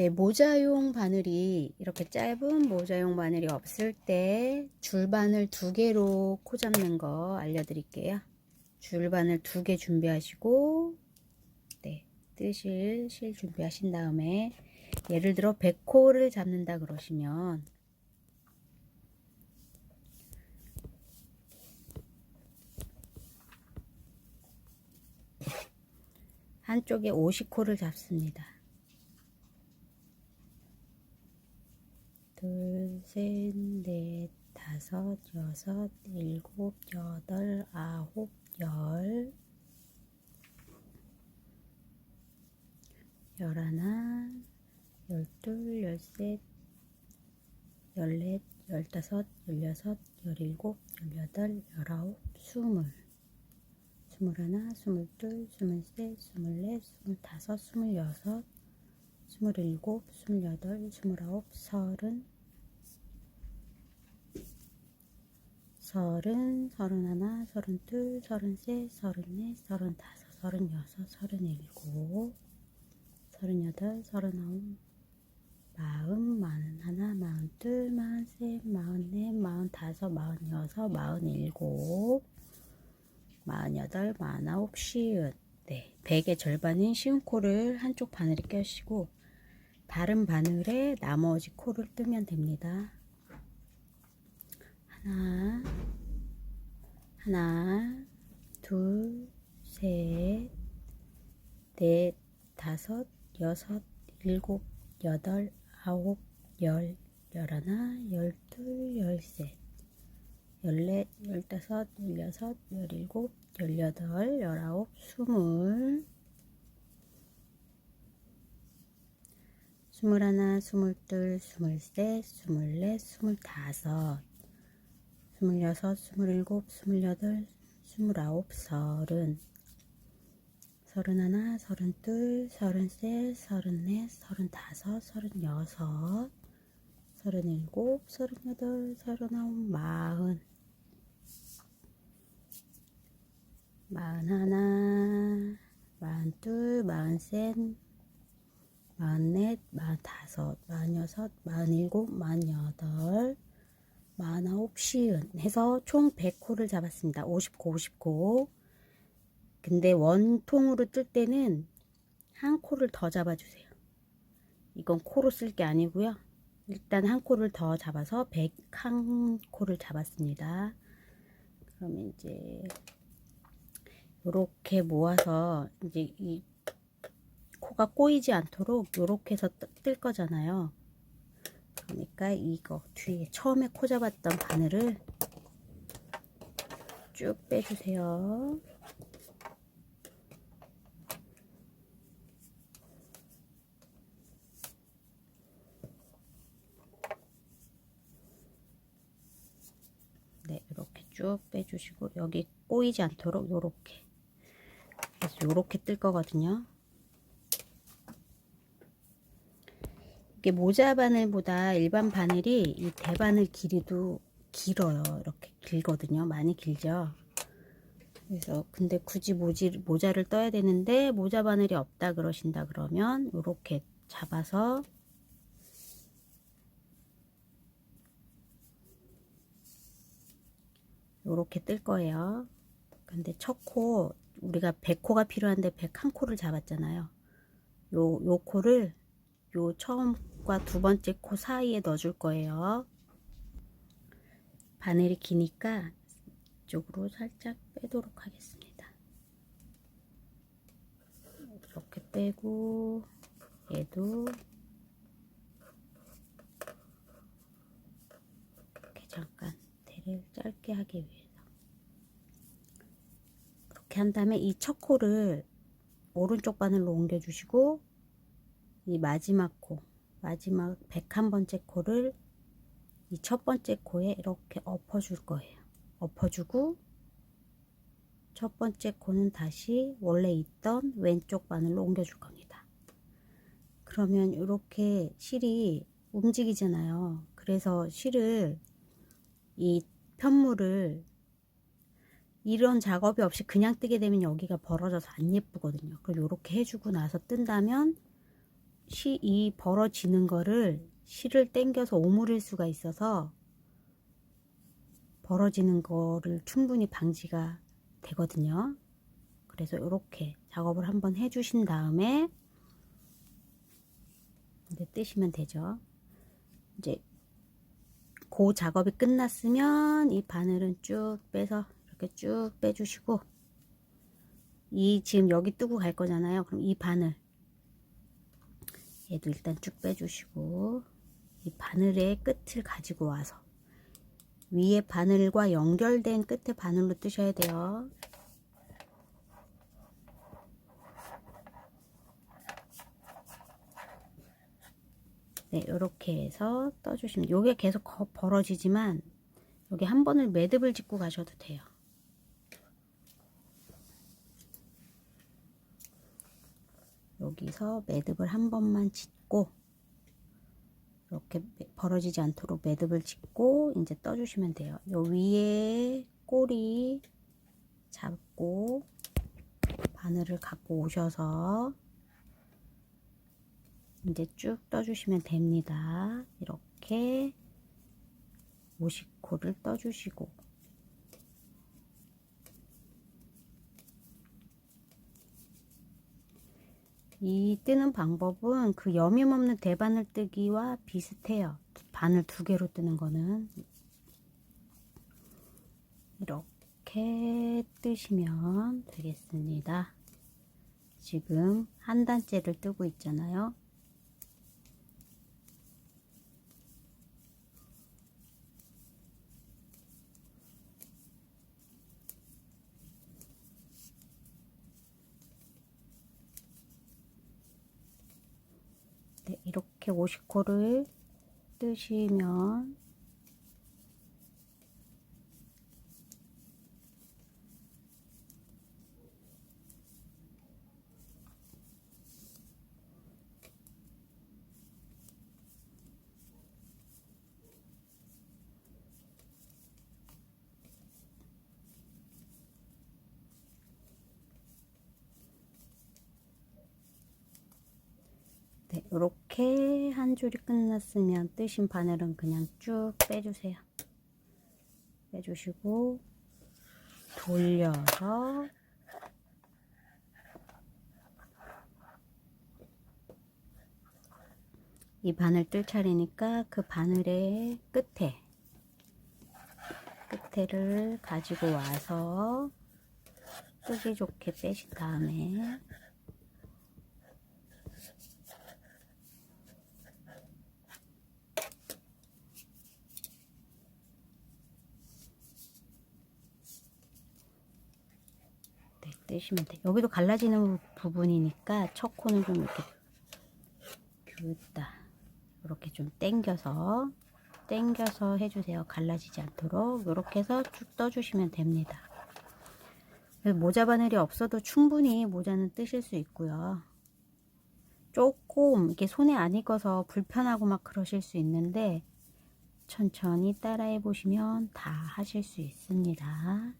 네, 모자용 바늘이 이렇게 짧은 모자용 바늘이 없을 때 줄바늘 두 개로 코 잡는 거 알려드릴게요. 줄바늘 두 개 준비하시고 네, 뜨실 실 준비하신 다음에 예를 들어 100코를 잡는다 그러시면 한쪽에 50코를 잡습니다. 둘, 셋, 넷, 다섯, 여섯, 일곱, 여덟, 아홉, 열, 열하나, 열둘, 열셋, 열넷, 열다섯, 열여섯, 열일곱, 열여덟, 열아홉, 스물, 스물하나, 스물둘, 스물셋, 스물넷, 스물다섯, 스물여섯, 스물일곱, 스물여덟, 스물아홉, 서른, 서른, 서른하나, 서른둘, 서른셋, 서른넷, 서른다섯, 서른여섯, 서른일곱, 서른여덟, 서른아홉, 마흔, 마흔하나, 마흔둘, 마흔셋, 마흔넷, 마흔다섯, 마흔여섯, 마흔일곱, 마흔여덟, 마흔아홉, 쉬운. 네, 백의 절반인 쉬운 코를 한쪽 바늘에 껴시고 다른 바늘에 나머지 코를 뜨면 됩니다. 하나, 하나, 둘, 셋, 넷, 다섯, 여섯, 일곱, 여덟, 아홉, 열, 열하나, 열둘, 열셋, 열넷, 열다섯, 열여섯, 열일곱, 열여덟, 열아홉, 스물, 스물하나, 스물둘, 스물셋, 스물넷, 스물다섯, 스물여섯, 스물일곱, 스물여덟, 스물아홉, 서른, 서른하나, 서른둘, 서른셋, 서른넷, 서른다섯, 서른여섯, 서른일곱, 서른여덟, 서른아홉, 마흔, 마흔하나, 마흔둘, 마흔셋, 마흔넷, 마흔다섯, 마흔여섯, 마흔일곱, 마흔여덟, 마흔아홉, 쉬운 해서 총 100코를 잡았습니다. 50코, 50코. 근데 원통으로 뜰 때는 한 코를 더 잡아주세요. 이건 코로 쓸 게 아니고요. 일단 한 코를 더 잡아서 101코를 잡았습니다. 그러면 이제 이렇게 모아서 이제 이 코가 꼬이지 않도록 이렇게 해서 뜰 거잖아요. 그러니까 이거 뒤에 처음에 코 잡았던 바늘을 쭉 빼주세요. 네, 이렇게 쭉 빼주시고 여기 꼬이지 않도록 이렇게 그래서 이렇게 뜰 거거든요. 이게 모자 바늘보다 일반 바늘이 이 대바늘 길이도 길어요. 이렇게 길거든요. 많이 길죠. 그래서 근데 굳이 모지, 모자를 떠야 되는데 모자 바늘이 없다 그러신다 그러면 이렇게 잡아서 이렇게 뜰 거예요. 근데 첫 코 우리가 100코가 필요한데 101코를 잡았잖아요. 요, 요 코를 요 처음 과두 번째 코 사이에 넣어줄 거예요. 바늘이 기니까 이쪽으로 살짝 빼도록 하겠습니다. 이렇게 빼고 얘도 이렇게 잠깐 대를 짧게 하기 위해서 이렇게 한 다음에 이 첫 코를 오른쪽 바늘로 옮겨주시고 이 마지막 코 마지막 101번째 코를 이 첫 번째 코에 이렇게 엎어줄 거예요. 엎어주고 첫 번째 코는 다시 원래 있던 왼쪽 바늘로 옮겨줄 겁니다. 그러면 이렇게 실이 움직이잖아요. 그래서 실을 이 편물을 이런 작업이 없이 그냥 뜨게 되면 여기가 벌어져서 안 예쁘거든요. 그럼 이렇게 해주고 나서 뜬다면 시, 이 벌어지는 거를 실을 당겨서 오므릴 수가 있어서 벌어지는 거를 충분히 방지가 되거든요. 그래서 이렇게 작업을 한번 해주신 다음에 이제 뜨시면 되죠. 이제 그 작업이 끝났으면 이 바늘은 쭉 빼서 이렇게 쭉 빼주시고 이 지금 여기 뜨고 갈 거잖아요. 그럼 이 바늘 얘도 일단 쭉 빼주시고 이 바늘의 끝을 가지고 와서 위에 바늘과 연결된 끝에 바늘로 뜨셔야 돼요. 네, 이렇게 해서 떠주시면 요게 계속 거- 벌어지지만 여기 한 번을 매듭을 짓고 가셔도 돼요. 여기서 매듭을 한 번만 짓고 이렇게 매- 벌어지지 않도록 매듭을 짓고 이제 떠주시면 돼요. 요 위에 꼬리 잡고 바늘을 갖고 오셔서 이제 쭉 떠주시면 됩니다. 이렇게 50코를 떠주시고 이 뜨는 방법은 그 여밈 없는 대바늘 뜨기와 비슷해요. 바늘 두 개로 뜨는 거는 이렇게 뜨시면 되겠습니다. 지금 한 단째를 뜨고 있잖아요. 네, 이렇게 50코를 뜨시면 네, 이렇게 한 줄이 끝났으면 뜨신 바늘은 그냥 쭉 빼주세요. 빼주시고 돌려서 이 바늘 뜰 차례니까 그 바늘의 끝에 끝에를 가지고 와서 뜨기 좋게 빼신 다음에 네, 뜨시면 돼요. 여기도 갈라지는 부분이니까 첫 코는 좀 이렇게 겼다 이렇게 좀 당겨서 당겨서 해주세요. 갈라지지 않도록 이렇게 해서 쭉 떠주시면 됩니다. 모자 바늘이 없어도 충분히 모자는 뜨실 수 있고요. 조금 이렇게 손에 안 익어서 불편하고 막 그러실 수 있는데 천천히 따라해 보시면 다 하실 수 있습니다.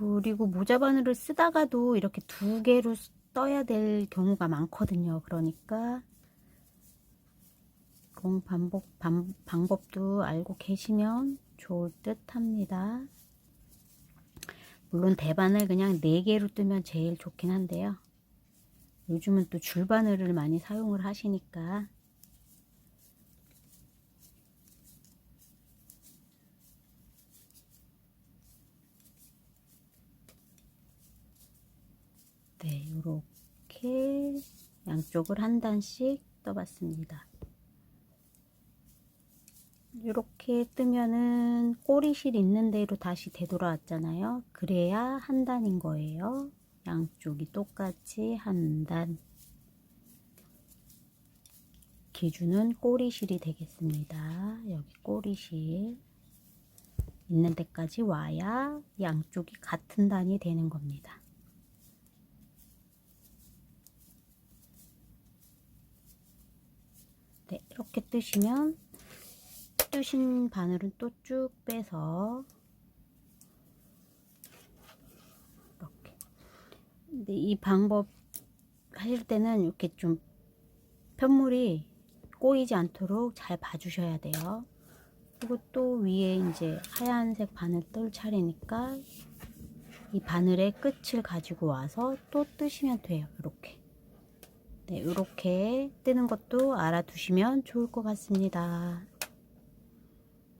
그리고 모자 바늘을 쓰다가도 이렇게 두 개로 떠야 될 경우가 많거든요. 그러니까 그런 반복, 반, 방법도 알고 계시면 좋을 듯 합니다. 물론 대바늘 그냥 4개로 뜨면 제일 좋긴 한데요. 요즘은 또 줄바늘을 많이 사용을 하시니까 네, 이렇게 양쪽을 한 단씩 떠봤습니다. 이렇게 뜨면은 꼬리실 있는 대로 다시 되돌아왔잖아요. 그래야 한 단인 거예요. 양쪽이 똑같이 한 단. 기준은 꼬리실이 되겠습니다. 여기 꼬리실 있는 데까지 와야 양쪽이 같은 단이 되는 겁니다. 네, 이렇게 뜨시면 뜨신 바늘은 또 쭉 빼서 이렇게 근데 이 방법 하실 때는 이렇게 좀 편물이 꼬이지 않도록 잘 봐주셔야 돼요. 그리고 또 위에 이제 하얀색 바늘 뜰 차례니까 이 바늘의 끝을 가지고 와서 또 뜨시면 돼요. 이렇게. 네, 이렇게 뜨는 것도 알아두시면 좋을 것 같습니다.